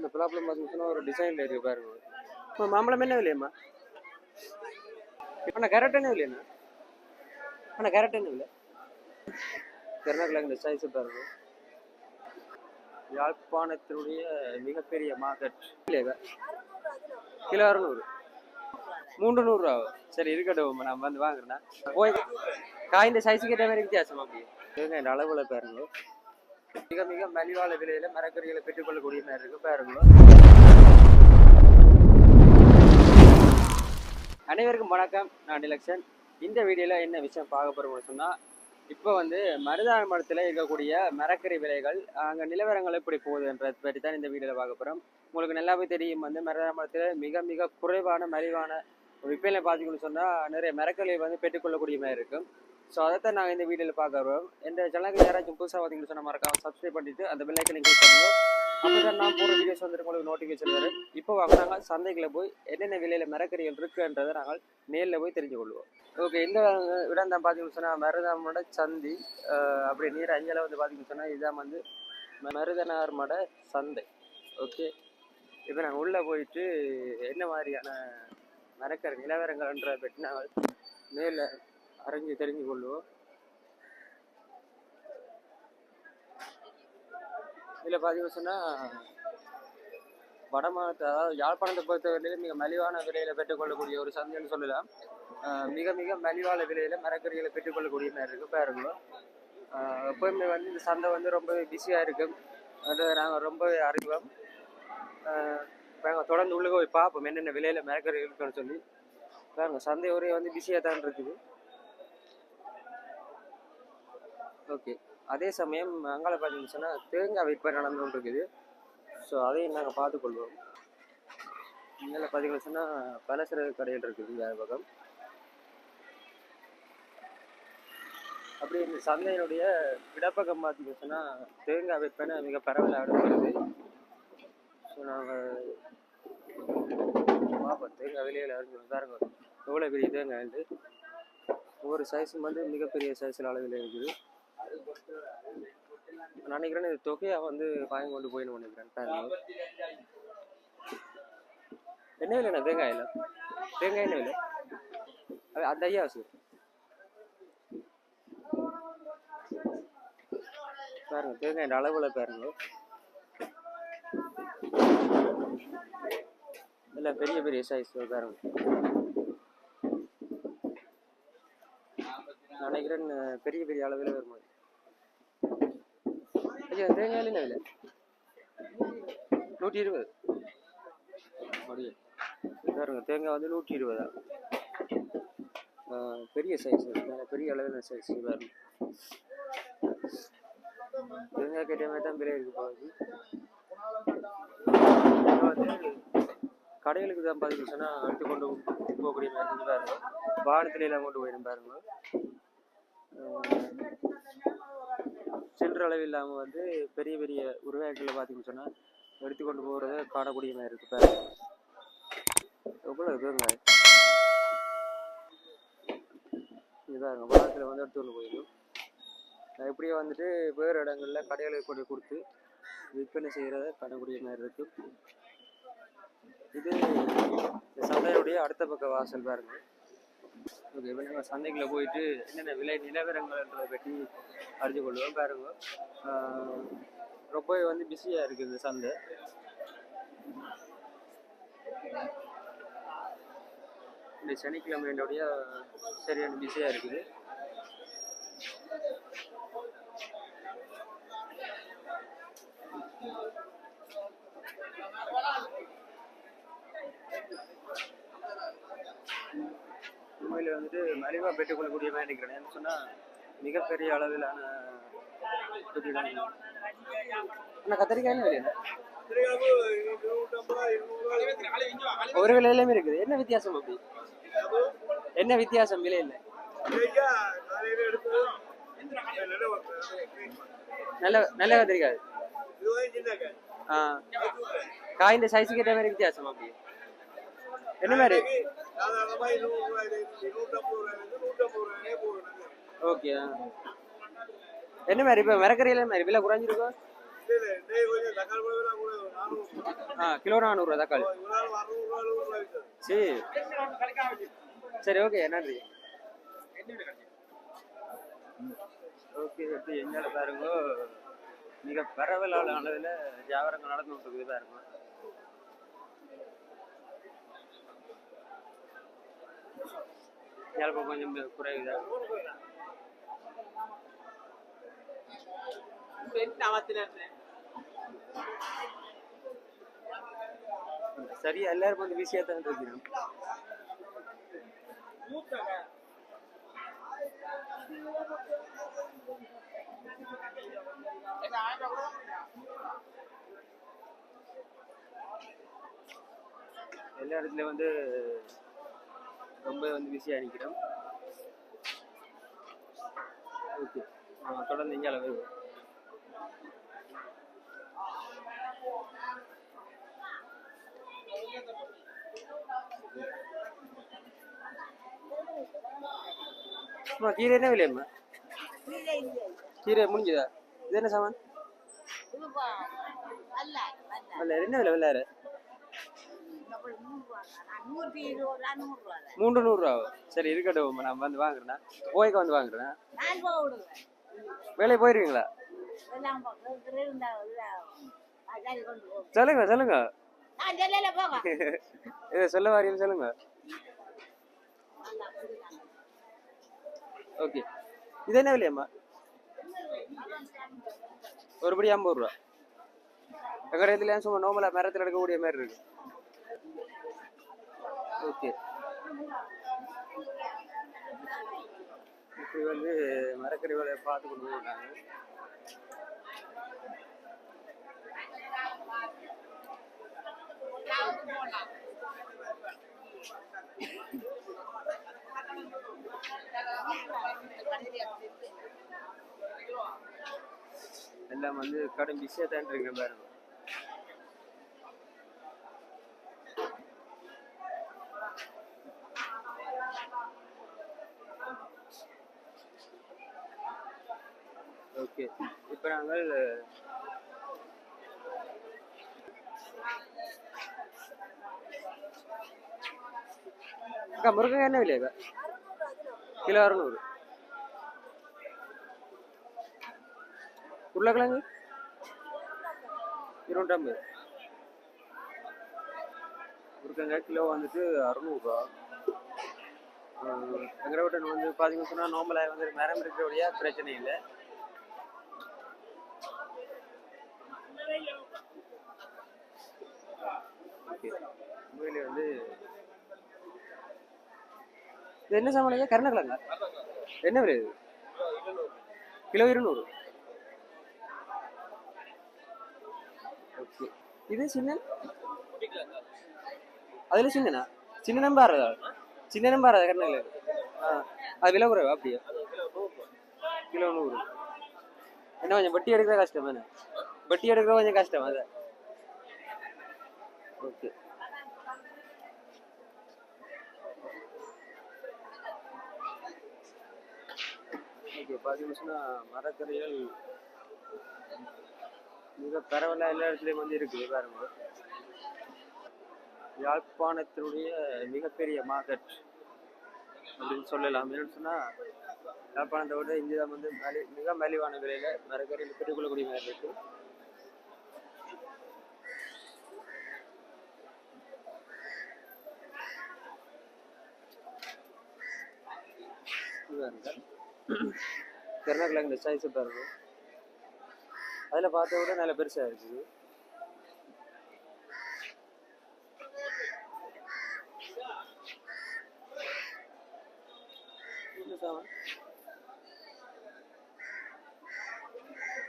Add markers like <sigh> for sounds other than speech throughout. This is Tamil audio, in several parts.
இந்த பலாப்பழம் பார்த்தீங்கன்னா ஒரு டிசைன்ல இருக்கு பாருங்க. இப்போ மாம்பழம் என்ன விலையம்மா? அண்ணா கேரட் என்ன விலையண்ணா அண்ணா கேரட் என்ன விலை? கருணாக்கிழங்கு சைஸ் பாருங்க. யாழ்ப்பாணத்தினுடைய மிகப்பெரிய மார்க்கெட் இல்லையா? கிலோ அறுநூறு. மூன்று நூறுரூவா சரி இருக்கட்டும் நான் வந்து வாங்குறேன்னா போய் காய்ந்த சைஸுக்கு ஏற்ற மாதிரி வித்தியாசம் அப்படி இதுங்க இந்த அளவுல பாருங்க. மிக மிக மலிவான விலையில மரக்கறிகளை பெற்றுக்கொள்ளக்கூடிய மாதிரி இருக்கு. பாருங்களோ அனைவருக்கும் வணக்கம். நான் டிலக்ஷன். இந்த வீடியோல என்ன விஷயம் பார்க்க போறோம்னு சொன்னா இப்போ வந்து மருதான மரத்தில் இருக்கக்கூடிய மரக்கறி விலைகள் அங்கே நிலவரங்கள் எப்படி போகுதுன்றதை பற்றி தான் இந்த வீடியோவில் பார்க்க போகிறோம் உங்களுக்கு நல்லாவே தெரியும். வந்து மருதான மரத்தில் மிக மிக குறைவான மலிவான விற்பனை பார்த்தீங்கன்னு சொன்னால் நிறைய மரக்கறி வந்து பெற்றுக்கொள்ளக்கூடிய மாதிரி இருக்கும் ஸோ அதைத்தான் நாங்கள் இந்த வீடியோவில் பார்க்க வரோம். இந்த சேனலுக்கு யாராச்சும் புதுசாக பார்த்தீங்கன்னு சொன்னால் மறக்காம சப்ஸ்கிரைப் பண்ணிட்டு அந்த பெல்லைக்கனை கிளிக் பண்ணுவோம் அப்போ தான் நான் போகிற வீடியோஸ் வந்து உங்களுக்கு நோட்டிஃபிகேஷன் வரும். இப்போ வாங்க நாங்கள் போய் என்னென்ன விலையில் மரக்கறிகள் இருக்குன்றதை நாங்கள் நேரில் போய் தெரிஞ்சு கொள்வோம் ஓகே இந்த இடம் தான் பார்த்தீங்கன்னு சொன்னால் மருதாமோட சந்தி. அப்படி நீர் அஞ்சலை வந்து பார்த்தீங்கன்னு சொன்னால் இதுதான் வந்து மருதனார் மட சந்தை. ஓகே இப்போ நாங்கள் உள்ளே போயிட்டு என்ன மாதிரியான மரக்கறி நிலவரங்கள்ன்ற பற்றி நாங்கள் நேரில் அறிஞ்சு தெரிஞ்சு கொள்வோம் இதில் பார்த்தீங்கன்னு சொன்னால் வடமாநிலத்தை அதாவது யாழ்ப்பாணத்தை பொறுத்தவரையிலும் மிக மலிவான விலையில் பெற்றுக்கொள்ளக்கூடிய ஒரு சந்தைன்னு சொல்லலாம். மிக மிக மலிவான விலையில் மரக்கறிகளை பெற்றுக்கொள்ளக்கூடிய மாதிரி இருக்குது பாருங்க. எப்போயுமே வந்து இந்த சந்தை வந்து ரொம்ப பிஸியாக இருக்கும் அது நாங்கள் ரொம்ப அறிவோம். நாங்கள் தொடர்ந்து உள்ளே போய் பார்ப்போம் என்னென்ன விலையில் மரக்கறி இருக்குன்னு சொல்லி. பாருங்கள் சந்தை ஒரே வந்து பிஸியாக தான் இருக்குது. ஓகே. அதே சமயம் அங்கால பார்த்தீங்கன்னு சொன்னால் தேங்காய் விற்பனை நடந்து கொண்டு இருக்குது. ஸோ அதையும் நாங்கள் பார்த்துக்கொள்வோம். இங்கே பார்த்தீங்கன்னு சொன்னால் பலசர கடைகள் இருக்குது இந்த பக்கம் அப்படி இந்த சந்தையினுடைய இடப்பக்கம் பார்த்தீங்கன்னு சொன்னால் தேங்காய் விற்பனை மிக பரவலாக நடக்கிறது. ஸோ நாங்கள் பார்ப்போம். தேங்காய் விலையில் அறிஞ்சு பாருங்க. எவ்வளோ பெரிய தேங்காய் வந்து ஒவ்வொரு சைஸும் வந்து மிகப்பெரிய சைஸில் அளவில் இருக்குது. நான் நினைக்கிறேன் இந்த தொகையை வந்து வாங்கி கொண்டு போயின்னு நினைக்கிறேன். என்ன விலைண்ணா தேங்காய் இல்லை தேங்காய் என்ன விலை? அது அந்த ஐயா சார் பாருங்க தேங்காய் அளவில் பாருங்க. இல்லை பெரிய பெரிய சைஸ் பாருங்க. நான் நினைக்கிறேன் பெரிய பெரிய அளவில் வருமா கொஞ்சம் தேங்காய் என்ன விலை நூற்றி இருபது அப்படியே பாருங்க தேங்காய் வந்து நூற்றி இருபதா பெரிய சைஸ் பெரிய அளவில் சைஸ் பாருங்க தேங்காய் கேட்ட மாதிரி தான் விலை இருக்கு போகுது வந்து கடைகளுக்கு தான் பார்த்தீங்கன்னு சொன்னால் எடுத்து கொண்டு போகக்கூடிய மாதிரி பாருங்க வானத்துல எல்லாம் கொண்டு போயிடும் பாருங்க சென்ற அளவு இல்லாமல் வந்து பெரிய பெரிய உருவாக்கில் பார்த்தீங்கன்னு சொன்னால் எடுத்துக்கொண்டு போகிறத காணக்கூடிய மாதிரி இருக்கு பாருங்க எவ்வளோ இருக்குங்க? இது வாரத்தில் வந்து எடுத்துக்கொண்டு போயிடும். நான் இப்படியே வந்துட்டு வேறு இடங்களில் கடைகளுக்கு கொண்டு கொடுத்து விற்பனை செய்கிறத காணக்கூடிய மாதிரி இருக்கு. இது சந்தையுடைய அடுத்த பக்க வாசல் பாருங்க. ஓகே இப்போ நம்ம சந்தைக்குள்ளே போயிட்டு என்னென்ன விலை நிலவரங்கள்ன்றதை பற்றி அறிஞ்சு கொள்வோம் பாருங்க ரொம்பவே வந்து பிஸியாக இருக்குது இந்த சந்தை. இந்த சனிக்கிழமையோடைய சரியான பிஸியாக இருக்குது. உண்மையில் வந்துட்டு மலிவாக பெற்றுக்கொள்ளக்கூடிய மாதிரி நினைக்கிறேன். ஏன்னு சொன்னால் மிகப்பெரிய அளவிலான அண்ணா கத்திரிக்காய் விலையா ஒரு விலையிலுமே இருக்குது. என்ன வித்தியாசம் அப்படி? என்ன வித்தியாசம் விலையில நல்ல நல்ல கத்திரிக்காய். ஆ. காய்ந்த சைஸுக்கு ஏற்ற மாதிரி வித்தியாசம் அப்படி. என்ன மாதிரி? ஓகே. என்ன மாதிரி இப்போ மிரக்கறியில மாதிரி விலை குறைஞ்சிருக்கோம் ஆ கிலோ நானூறுரூவா தக்காளி. சரி. சரி ஓகே நன்றி. ஓகே இப்போ எங்கால பாருங்க. மிக பரவலான அளவில் வியாபாரங்கள் நடந்து கொண்டிருக்குது பாருங்க. யாருக்கும் கொஞ்சம் குறைவுதான் சரியா எல்லாரும் கொஞ்சம் பிஸியாக தான் இருக்கிறோம் எல்லா இடத்துலயும் வந்து ரொம்ப வந்து பிஸியாக நிற்கிறோம் ஓகே தொடர்ந்து இங்கே வருவோம் அம்மா கீரை என்ன விலையம்மா கீரை முடிஞ்சதா? இது என்ன சாமான்? அல்ல என்ன விலை விளையாரு மூன்று நூறுரூவா சரி இருக்கட்டும் நான் வந்து வாங்குறேன்னா. போய்க்கு வந்து வாங்குறேன் வேலைக்கு போயிருக்கீங்களா சொல்லுங்க சொல்லுங்க. <laughs> இதை சொல்ல வாரியம் சொல்லுங்க. ஓகே. இது என்ன விலையம்மா? ஒரு படி ஐம்பது ரூபா. எங்கட இதுல சும்மா நோமலா மரத்தில் எடுக்கக்கூடிய மாதிரி இருக்கு. ஓகே. இப்படி வந்து மரக்கறி வேலையை பார்த்து கொண்டு போனாங்க எல்லாம் வந்து கடும் பிஸியாக தான் இருக்கு பாருங்க ஓகே இப்போ நாங்கள் முருங்கக்காய் முருங்கக்காய் என்ன விலையா கிலோ அறுநூறு உருளைக்கிழங்கு இருநூற்றம்பது முருங்கங்காய் கிலோ வந்துட்டு அறுநூறுவா எங்களை விட்டு வந்து பார்த்தீங்கன்னு சொன்னால் நார்மலாக வந்து மரம் இருக்கிறபடியா பிரச்சனை இல்லை ஓகே உண்மையிலே வந்து இது என்ன சாமான் கருணக்கிழங்கா. என்ன விலை இது? கிலோ இருநூறு. ஓகே. இது சின்ன அதில் சின்னனா? சின்ன நம்பாரதா சின்ன நம்பர் கருணக்கிழங்கு. ஆ அது விலை குறைவா அப்படியா? கிலோ நூறு. என்ன கொஞ்சம் வட்டி எடுக்கிற கஷ்டம் என்ன வட்டி எடுக்கிற கொஞ்சம் கஷ்டம் அதை ஓகே. ஓகே பார்த்தீங்கன்னா மரக்கறிகள் மிக பரவலாக எல்லா இடத்துலையும் வந்து இருக்குது பாருங்க. யாழ்ப்பாணத்தினுடைய மிகப்பெரிய மார்க்கெட் அப்படின்னு சொல்லலாம். என்னன்னு சொன்னால் யாழ்ப்பாணத்தை விட இங்கே தான் வந்து மலி மிக மலிவான விலையில் மரக்கறியில் பெற்றுக்கொள்ளக்கூடிய மாதிரி இருக்குது கருணக்கிழங்கு சைஸ் பாருங்க அதில் பார்த்த விட நல்ல பெருசாக இருக்குது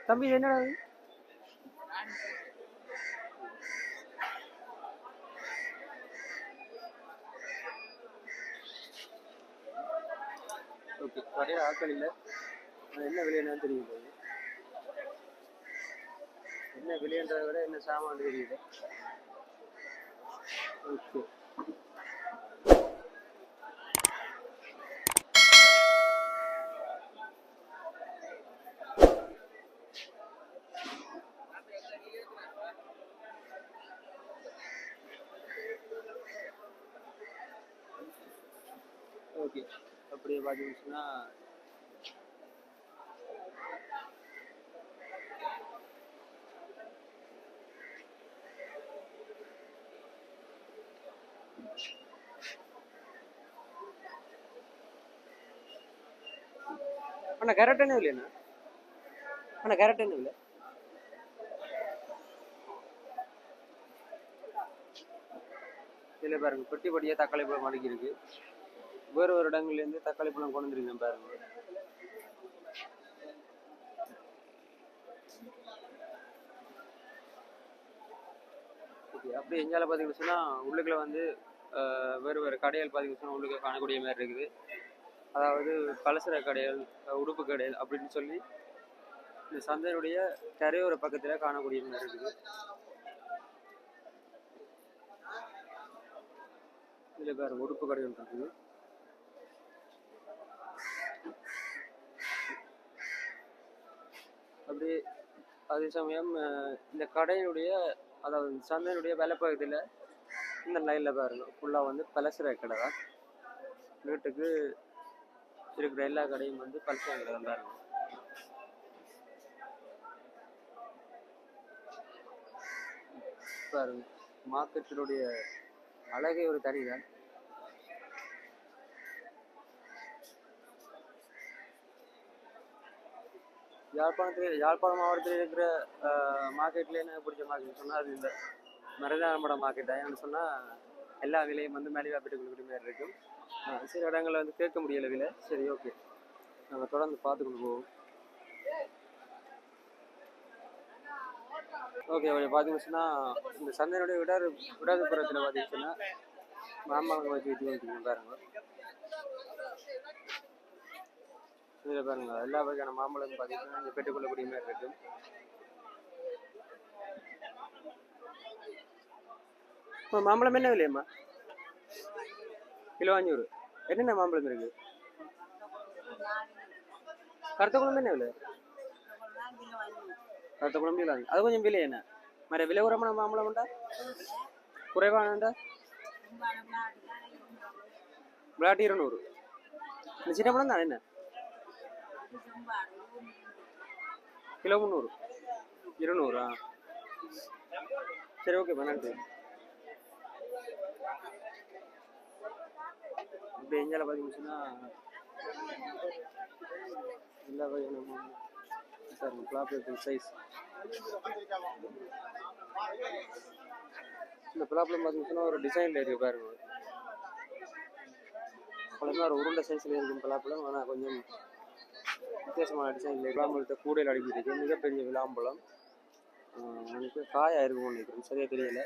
தம்பி என்னடா இல்லை என்ன விலைன்னு தெரியுது. என்ன விலைன்றதை விட என்ன சாமான் தெரியுது. ஓகே. ஓகே. அப்படியே பார்த்தீங்கன்னா அண்ணா கரெக்ட் என்ன இல்லைண்ணா அண்ணா கரெக்ட் என்ன இல்லை. இதில் பாருங்க பெட்டி படியாக தக்காளி பழம் அடுக்கி இருக்கு. வேறு ஒரு இடங்கள்லேருந்து தக்காளி பழம் கொண்டு வந்துருக்கேன் பாருங்க. ஓகே அப்படியே எஞ்சால பார்த்தீங்கன்னு சொன்னால் உள்ளுக்குள்ள வந்து வேறு வேறு கடையால் பார்த்தீங்கன்னு சொன்னால் உள்ளுக்கு காணக்கூடிய மாதிரி இருக்குது. அதாவது பலசர கடைகள் உடுப்பு கடைகள் அப்படின்னு சொல்லி இந்த சந்தையினுடைய கரையோர பக்கத்தில் காணக்கூடிய மாதிரி இருக்குது. இதில் வேறு உடுப்பு கடைகள் இருக்குது. அப்படி அதே சமயம் இந்த கடையினுடைய அதாவது இந்த சந்தையினுடைய பகுதியில் இந்த லைனில் பாருங்க. ஃபுல்லாக வந்து பலசர கடை தான். வீட்டுக்கு இருக்கிற எல்லா கடையும் வந்து பலசர கடை தான் இருக்கும். பாருங்க மார்க்கெட்டினுடைய அழகே ஒரு தனிதான் யாழ்ப்பாணத்தில் யாழ்ப்பாணம் மாவட்டத்தில் இருக்கிற மார்க்கெட்ல எனக்கு பிடிச்ச மார்க்கெட் சொன்னால் அது இந்த மருதானமட மார்க்கெட் தான். ஏன்னு சொன்னால் எல்லா விலையும் வந்து மலிவாக பெற்று கொடுக்குற மாதிரி இருக்கும். சில இடங்களில் வந்து கேட்க முடியல விலை. சரி ஓகே. நம்ம தொடர்ந்து பார்த்துக்கொண்டு போவோம் ஓகே கொஞ்சம் பார்த்தீங்கன்னு இந்த சந்தையினுடைய விடாது விடாதுப்புறத்தில் பார்த்தீங்கன்னு சொன்னால் வச்சு வச்சு வந்துருக்கோம் பாருங்க. இதில் பாருங்க எல்லா வகையான மாம்பழம் பார்த்தீங்கன்னா இங்கே பெற்றுக்கொள்ளக்கூடிய மாதிரி இருக்கும். மாம்பழம் என்ன விலையம்மா கிலோ அஞ்சூறு என்னென்ன மாம்பழம் இருக்கு கருத்த குழம்பு என்ன விலை கருத்த குழம்பு கிலோ அது கொஞ்சம் விலை என்ன மர விலை உரமான மாம்பழம் உண்டா குறைவானண்டா விளையாட்டு இருநூறு இந்த சின்ன பழம் தான் என்ன கிலோ முந்நூறு இருநூறா சரி ஓகே நன்றி இப்போ எஞ்சால பார்த்தீங்கன்னா எல்லா வகையான சார் ப்ராப்ளம் சைஸ் இந்த ப்ராப்ளம் பார்த்தீங்கன்னா ஒரு டிசைனில் இருக்கு பாருங்க. பழமே ஒரு உருண்டை சைஸில் இருக்கும் பலாப்பழம் ஆனால் கொஞ்சம் வித்தியாசமான டிசைனில் விளாம்பழத்தை கூடையில் அடிக்கிருக்கு மிகப்பெரிய விளாம்பழம் எனக்கு காயாக இருக்கும் நினைக்கிறேன். சரியாக தெரியலை.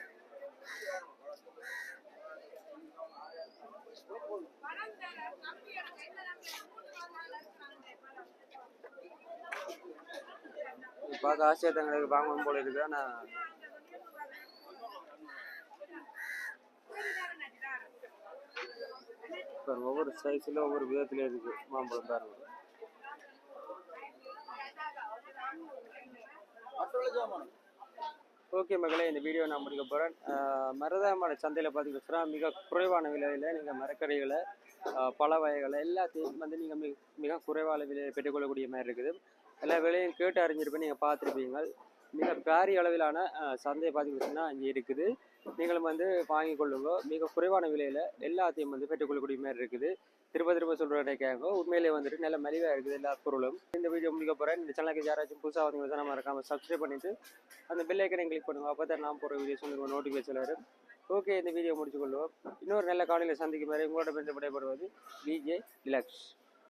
பார்க்க ஆசையாக தான் எனக்கு வாங்கணும் போல இருக்கு ஆனால் ஒவ்வொரு சைஸில் ஒவ்வொரு விதத்துல இருக்கு மாம்பழம் பாருங்க ஓகே மகளே இந்த வீடியோ நான் முடிக்க போகிறேன் மருதாமலை சந்தையில் பார்த்தீங்கன்னா மிக குறைவான விலையில் நீங்கள் மரக்கறிகளை பல வகைகளை எல்லாத்தையும் வந்து நீங்கள் மிக மிக குறைவான விலையை பெற்றுக்கொள்ளக்கூடிய மாதிரி இருக்குது. எல்லா விலையும் கேட்டு அறிஞ்சிருப்பேன் நீங்கள் பார்த்துருப்பீங்க. மிக பாரிய அளவிலான சந்தை பார்த்தீங்கன்னா இங்கே இருக்குது. நீங்களும் வந்து வாங்கி கொள்ளுங்க. மிக குறைவான விலையில் எல்லாத்தையும் வந்து பெற்றுக்கொள்ளக்கூடிய மாதிரி இருக்குது. திரும்ப திரும்ப சொல்கிறேன் கேட்க உண்மையிலே வந்துட்டு நல்ல மலிவாக இருக்குது எல்லா பொருளும். இந்த வீடியோ முடிக்க போகிறேன் இந்த சேனலுக்கு யாராச்சும் புதுசாக வந்து தான் இருக்காமல் சப்ஸ்கிரைப் பண்ணிவிட்டு அந்த பெல் ஐக்கனை கிளிக் பண்ணுவோம் அப்போ தான் நான் போகிற வீடியோஸ் உங்களுக்கு நோட்டிஃபிகேஷன் வரும். ஓகே இந்த வீடியோ முடிச்சு கொள்வோம் இன்னொரு நல்ல காலையில் சந்திக்கும் மாதிரி உங்களோட பெருந்து விடைபெறுவது விஜே டிலக்ஸ்